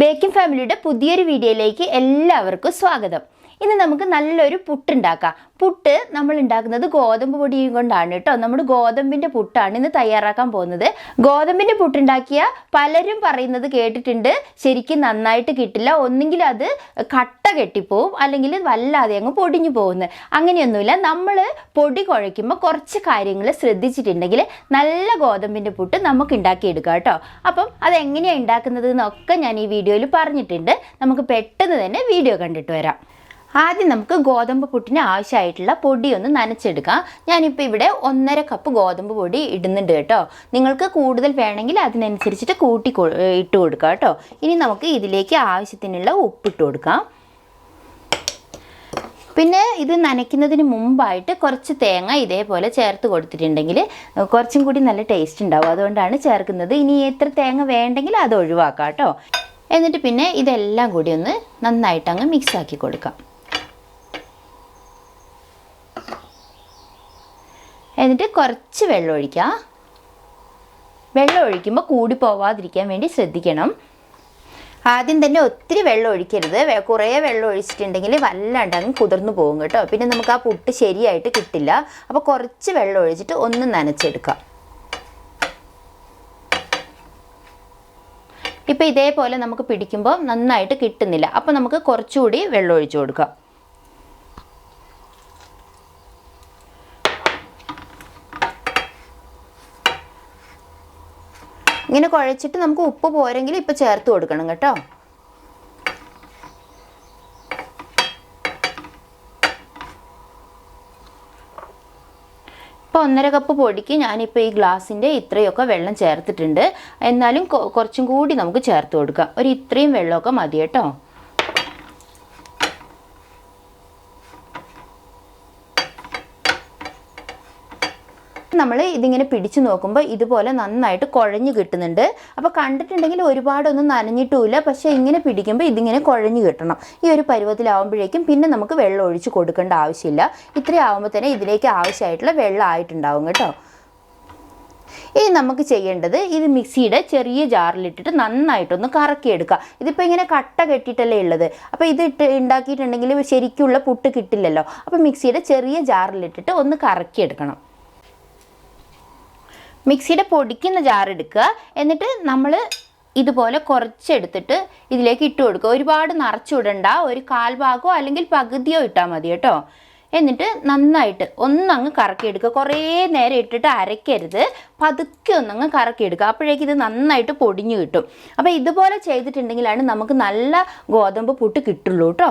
Baking ഫാമിലിയുടെ പുതിയൊരു വീഡിയോയിലേക്ക് എല്ലാവർക്കും സ്വാഗതം. ഇന്ന് നമുക്ക് നല്ലൊരു പുട്ടുണ്ടാക്കാം. പുട്ട് നമ്മൾ ഉണ്ടാക്കുന്നത് ഗോതമ്പ് പൊടി കൊണ്ടാണ് കേട്ടോ. നമ്മുടെ ഗോതമ്പിന്റെ പുട്ടാണ് ഇന്ന് തയ്യാറാക്കാൻ പോകുന്നത്. ഗോതമ്പിന്റെ പുട്ടുണ്ടാക്കിയ പലരും പറയുന്നത് കേട്ടിട്ടുണ്ട്. ശരിക്കും നന്നായിട്ട് കിട്ടില്ല. ഒന്നെങ്കിൽ അത് കട്ട കെട്ടിപ്പോവും അല്ലെങ്കിൽ വല്ലാതെ അങ്ങ് പൊടിഞ്ഞു പോകുന്നത് അങ്ങനെയൊന്നുമില്ല. നമ്മൾ പൊടി കുഴയ്ക്കുമ്പോൾ കുറച്ച് കാര്യങ്ങൾ ശ്രദ്ധിച്ചിട്ടുണ്ടെങ്കിൽ നല്ല ഗോതമ്പിന്റെ പുട്ട് നമുക്ക് ഉണ്ടാക്കിയെടുക്കാം കേട്ടോ. അപ്പം അതെങ്ങനെയാണ് ഉണ്ടാക്കുന്നത് എന്നൊക്കെ ഞാൻ ഈ വീഡിയോയിൽ പറഞ്ഞിട്ടുണ്ട്. നമുക്ക് പെട്ടെന്ന് തന്നെ വീഡിയോ കണ്ടിട്ട് വരാം. ആദ്യം നമുക്ക് ഗോതമ്പ് പുട്ടിന് ആവശ്യമായിട്ടുള്ള പൊടി ഒന്ന് നനച്ചെടുക്കാം. ഞാനിപ്പോൾ ഇവിടെ ഒന്നര കപ്പ് ഗോതമ്പ് പൊടി ഇടുന്നുണ്ട് കേട്ടോ. നിങ്ങൾക്ക് കൂടുതൽ വേണമെങ്കിൽ അതിനനുസരിച്ചിട്ട് കൂട്ടി ഇട്ട് കൊടുക്കാം കേട്ടോ. ഇനി നമുക്ക് ഇതിലേക്ക് ആവശ്യത്തിനുള്ള ഉപ്പിട്ട് കൊടുക്കാം. പിന്നെ ഇത് നനയ്ക്കുന്നതിന് മുമ്പായിട്ട് കുറച്ച് തേങ്ങ ഇതേപോലെ ചേർത്ത് കൊടുത്തിട്ടുണ്ടെങ്കിൽ കുറച്ചും കൂടി നല്ല ടേസ്റ്റ് ഉണ്ടാവും. അതുകൊണ്ടാണ് ചേർക്കുന്നത്. ഇനി എത്ര തേങ്ങ വേണ്ടെങ്കിൽ അത് ഒഴിവാക്കാം കേട്ടോ. എന്നിട്ട് പിന്നെ ഇതെല്ലാം കൂടി ഒന്ന് നന്നായിട്ട് അങ്ങ് മിക്സ് ആക്കി കൊടുക്കാം. എന്നിട്ട് കുറച്ച് വെള്ളം ഒഴിക്കുക. വെള്ളം ഒഴിക്കുമ്പോൾ കൂടി പോവാതിരിക്കാൻ വേണ്ടി ശ്രദ്ധിക്കണം. ആദ്യം തന്നെ ഒത്തിരി വെള്ളം ഒഴിക്കരുത്. കുറേ വെള്ളം ഒഴിച്ചിട്ടുണ്ടെങ്കിൽ വല്ലാണ്ട് അങ്ങ് കുതിർന്നു പോകും കേട്ടോ. പിന്നെ നമുക്ക് ആ പുട്ട് ശരിയായിട്ട് കിട്ടില്ല. അപ്പോൾ കുറച്ച് വെള്ളം ഒഴിച്ചിട്ട് ഒന്ന് നനച്ചെടുക്കാം ഇപ്പോൾ ഇതേപോലെ നമുക്ക് പിടിക്കുമ്പോൾ നന്നായിട്ട് കിട്ടുന്നില്ല. അപ്പോൾ നമുക്ക് കുറച്ചുകൂടി വെള്ളം ഒഴിച്ചു കൊടുക്കാം ഇങ്ങനെ കുഴച്ചിട്ട് നമുക്ക് ഉപ്പ് പോരെങ്കിൽ ഇപ്പോൾ ചേർത്ത് കൊടുക്കണം കേട്ടോ. ഇപ്പോൾ ഒന്നര കപ്പ് പൊടിക്ക് ഞാനിപ്പോൾ ഈ ഗ്ലാസിന്റെ ഇത്രയൊക്കെ വെള്ളം ചേർത്തിട്ടുണ്ട്. എന്നാലും കുറച്ചും കൂടി നമുക്ക് ചേർത്ത് കൊടുക്കാം. ഒരു ഇത്രയും വെള്ളമൊക്കെ മതി കേട്ടോ. നമ്മൾ ഇതിങ്ങനെ പിടിച്ചു നോക്കുമ്പോൾ ഇതുപോലെ നന്നായിട്ട് കുഴഞ്ഞു കിട്ടുന്നുണ്ട്. അപ്പോൾ കണ്ടിട്ടുണ്ടെങ്കിൽ ഒരുപാടൊന്നും നനഞ്ഞിട്ടുമില്ല. പക്ഷേ ഇങ്ങനെ പിടിക്കുമ്പോൾ ഇതിങ്ങനെ കുഴഞ്ഞു കിട്ടണം. ഈ ഒരു പരുവത്തിലാവുമ്പോഴേക്കും പിന്നെ നമുക്ക് വെള്ളം ഒഴിച്ച് കൊടുക്കേണ്ട ആവശ്യമില്ല. ഇത്രയും ആവുമ്പോൾ തന്നെ ഇതിലേക്ക് ആവശ്യമായിട്ടുള്ള വെള്ളം ആയിട്ടുണ്ടാവും കേട്ടോ. ഇനി നമുക്ക് ചെയ്യേണ്ടത് ഇത് മിക്സിയുടെ ചെറിയ ജാറിലിട്ടിട്ട് നന്നായിട്ടൊന്ന് കറക്കിയെടുക്കുക. ഇതിപ്പോൾ ഇങ്ങനെ കട്ട കെട്ടിയിട്ടല്ലേ ഉള്ളത്. അപ്പോൾ ഇത് ഇട്ട് ഉണ്ടാക്കിയിട്ടുണ്ടെങ്കിൽ ശരിക്കുള്ള പുട്ട് കിട്ടില്ലല്ലോ. അപ്പോൾ മിക്സിയുടെ ചെറിയ ജാറിലിട്ടിട്ട് ഒന്ന് കറക്കിയെടുക്കണം. മിക്സിയുടെ പൊടിക്കുന്ന ജാർ എടുക്കുക. എന്നിട്ട് നമ്മൾ ഇതുപോലെ കുറച്ചെടുത്തിട്ട് ഇതിലേക്ക് ഇട്ട് കൊടുക്കുക. ഒരുപാട് നിറച്ചിടണ്ട ഒരു കാൽഭാഗമോ അല്ലെങ്കിൽ പകുതിയോ ഇട്ടാൽ മതി കേട്ടോ. എന്നിട്ട് നന്നായിട്ട് ഒന്നങ്ങ് കറക്കിയെടുക്കുക. കുറേ നേരം ഇട്ടിട്ട് അരയ്ക്കരുത്. പതുക്കെ ഒന്നങ്ങ് കറക്കിയെടുക്കുക. അപ്പോഴേക്കും ഇത് നന്നായിട്ട് പൊടിഞ്ഞു കിട്ടും. അപ്പോൾ ഇതുപോലെ ചെയ്തിട്ടുണ്ടെങ്കിലാണ് നമുക്ക് നല്ല ഗോതമ്പ് പുട്ട് കിട്ടുള്ളൂ കേട്ടോ.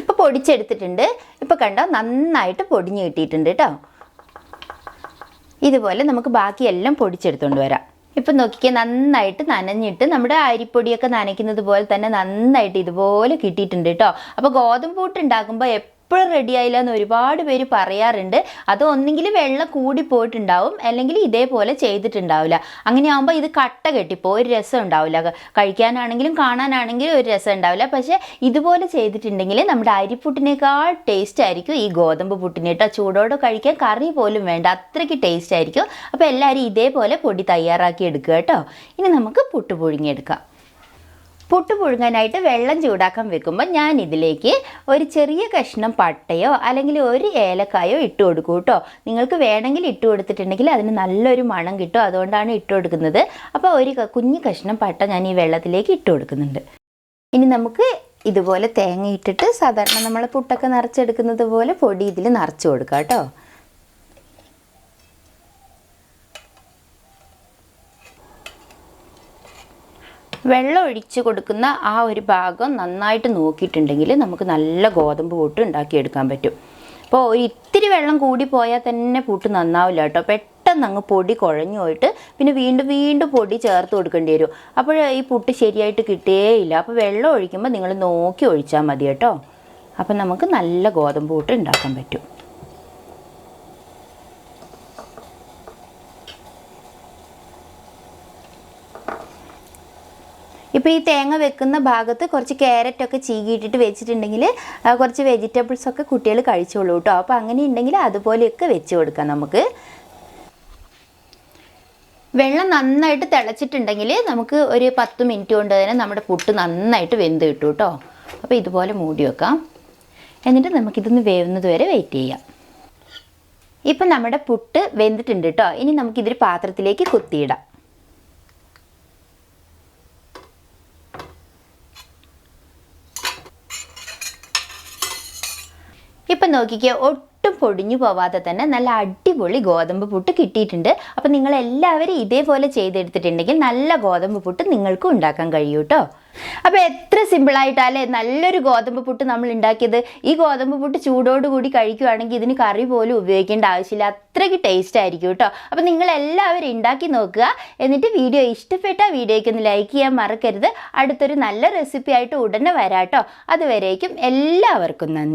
ഇപ്പോൾ പൊടിച്ചെടുത്തിട്ടുണ്ട്. ഇപ്പോൾ കണ്ടോ? നന്നായിട്ട് പൊടിഞ്ഞു കിട്ടിയിട്ടുണ്ട് കേട്ടോ. ഇതുപോലെ നമുക്ക് ബാക്കിയെല്ലാം പൊടിച്ചെടുത്തുകൊണ്ട് വരാം. ഇപ്പം നോക്കിക്കേ നന്നായിട്ട് നനഞ്ഞിട്ട് നമ്മുടെ അരിപ്പൊടിയൊക്കെ നനയ്ക്കുന്നത് പോലെ തന്നെ നന്നായിട്ട് ഇതുപോലെ കിട്ടിയിട്ടുണ്ട് കേട്ടോ അപ്പോൾ ഗോതമ്പ് പൂട്ട് ഉണ്ടാക്കുമ്പോൾ എപ്പോഴും റെഡി ആയില്ല എന്ന് ഒരുപാട് പേര് പറയാറുണ്ട്. അത് ഒന്നെങ്കിൽ വെള്ളം കൂടി പോയിട്ടുണ്ടാവും. അല്ലെങ്കിൽ ഇതേപോലെ ചെയ്തിട്ടുണ്ടാവില്ല. അങ്ങനെയാകുമ്പോൾ ഇത് കട്ട കെട്ടിപ്പോൾ ഒരു രസം ഉണ്ടാവില്ല. കഴിക്കാനാണെങ്കിലും കാണാനാണെങ്കിലും ഒരു രസം ഉണ്ടാവില്ല. പക്ഷേ ഇതുപോലെ ചെയ്തിട്ടുണ്ടെങ്കിൽ നമ്മുടെ അരിപ്പുട്ടിനേക്കാൾ ടേസ്റ്റ് ആയിരിക്കും ഈ ഗോതമ്പ് പുട്ടിന് കേട്ടോ. ചൂടോടെ കഴിക്കാൻ കറി പോലും വേണ്ട. അത്രയ്ക്ക് ടേസ്റ്റ് ആയിരിക്കും. അപ്പോൾ എല്ലാവരും ഇതേപോലെ പൊടി തയ്യാറാക്കി എടുക്കുക കേട്ടോ. ഇനി നമുക്ക് പുട്ട് പുഴുങ്ങിയെടുക്കാം. പുട്ട് പുഴുങ്ങാനായിട്ട് വെള്ളം ചൂടാക്കാൻ വെക്കുമ്പോൾ ഞാൻ ഇതിലേക്ക് ഒരു ചെറിയ കഷ്ണം പട്ടയോ അല്ലെങ്കിൽ ഒരു ഏലക്കായോ ഇട്ട് കൊടുക്കും കേട്ടോ. നിങ്ങൾക്ക് വേണമെങ്കിൽ ഇട്ട് കൊടുത്തിട്ടുണ്ടെങ്കിൽ അതിന് നല്ലൊരു മണം കിട്ടും. അതുകൊണ്ടാണ് ഇട്ട് കൊടുക്കുന്നത്. അപ്പോൾ ഒരു കുഞ്ഞു കഷ്ണം പട്ട ഞാൻ ഈ വെള്ളത്തിലേക്ക് ഇട്ട് കൊടുക്കുന്നുണ്ട്. ഇനി നമുക്ക് ഇതുപോലെ തേങ്ങ ഇട്ടിട്ട് സാധാരണ നമ്മൾ പുട്ടൊക്കെ നിറച്ചെടുക്കുന്നത് പോലെ പൊടി ഇതിൽ നിറച്ച് കൊടുക്കാം കേട്ടോ. വെള്ളം ഒഴിച്ച് കൊടുക്കുന്ന ആ ഒരു ഭാഗം നന്നായിട്ട് നോക്കിയിട്ടുണ്ടെങ്കിൽ നമുക്ക് നല്ല ഗോതമ്പ് പൂട്ട് ഉണ്ടാക്കിയെടുക്കാൻ പറ്റും. അപ്പോൾ ഒരു ഇത്തിരി വെള്ളം കൂടി പോയാൽ തന്നെ പൂട്ട് നന്നാവില്ല കേട്ടോ. പെട്ടെന്ന് അങ്ങ് പൊടി കുഴഞ്ഞു പോയിട്ട് പിന്നെ വീണ്ടും വീണ്ടും പൊടി ചേർത്ത് കൊടുക്കേണ്ടി വരും. അപ്പോൾ ഈ പുട്ട് ശരിയായിട്ട് കിട്ടേയില്ല അപ്പോൾ വെള്ളം ഒഴിക്കുമ്പോൾ നിങ്ങൾ നോക്കി ഒഴിച്ചാൽ മതി കേട്ടോ. അപ്പം നമുക്ക് നല്ല ഗോതമ്പ് പൂട്ട് ഉണ്ടാക്കാൻ പറ്റും. ഇപ്പോൾ ഈ തേങ്ങ വെക്കുന്ന ഭാഗത്ത് കുറച്ച് ക്യാരറ്റൊക്കെ ചീകിയിട്ടിട്ട് വെച്ചിട്ടുണ്ടെങ്കിൽ കുറച്ച് വെജിറ്റബിൾസ് ഒക്കെ കുട്ടികൾ കഴിച്ചോളൂ കേട്ടോ അപ്പോൾ അങ്ങനെ ഉണ്ടെങ്കിൽ അതുപോലെയൊക്കെ വെച്ച് കൊടുക്കാം നമുക്ക്. വെള്ളം നന്നായിട്ട് തിളച്ചിട്ടുണ്ടെങ്കിൽ നമുക്ക് ഒരു പത്ത് മിനിറ്റ് കൊണ്ട് തന്നെ നമ്മുടെ പുട്ട് നന്നായിട്ട് വെന്ത് കിട്ടും കേട്ടോ അപ്പോൾ ഇതുപോലെ മൂടി വെക്കാം. എന്നിട്ട് നമുക്കിതൊന്ന് വേവുന്നത് വരെ വെയിറ്റ് ചെയ്യാം. ഇപ്പം നമ്മുടെ പുട്ട് വെന്തിട്ടുണ്ട് കേട്ടോ ഇനി നമുക്കിതൊരു പാത്രത്തിലേക്ക് കുത്തിയിടാം. ഇപ്പം നോക്കിക്കേ ഒട്ടും പൊടിഞ്ഞു പോവാതെ തന്നെ നല്ല അടിപൊളി ഗോതമ്പ് പുട്ട് കിട്ടിയിട്ടുണ്ട്. അപ്പം നിങ്ങൾ എല്ലാവരും ഇതേപോലെ ചെയ്തെടുത്തിട്ടുണ്ടെങ്കിൽ നല്ല ഗോതമ്പ് പുട്ട് നിങ്ങൾക്കും ഉണ്ടാക്കാൻ കഴിയൂ കേട്ടോ അപ്പോൾ എത്ര സിമ്പിളായിട്ടല്ലേ നല്ലൊരു ഗോതമ്പ് പുട്ട് നമ്മൾ ഉണ്ടാക്കിയത്. ഈ ഗോതമ്പ് പുട്ട് ചൂടോടുകൂടി കഴിക്കുവാണെങ്കിൽ ഇതിന് കറി പോലും ഉപയോഗിക്കേണ്ട ആവശ്യമില്ല. അത്രയ്ക്ക് ടേസ്റ്റ് ആയിരിക്കും കേട്ടോ അപ്പോൾ നിങ്ങൾ എല്ലാവരും ഉണ്ടാക്കി നോക്കുക. എന്നിട്ട് വീഡിയോ ഇഷ്ടപ്പെട്ട വീഡിയോയ്ക്ക് ഒന്ന് ലൈക്ക് ചെയ്യാൻ മറക്കരുത്. അടുത്തൊരു നല്ല റെസിപ്പി ആയിട്ട് ഉടനെ വരാം കേട്ടോ അതുവരേക്കും എല്ലാവർക്കും നന്ദി.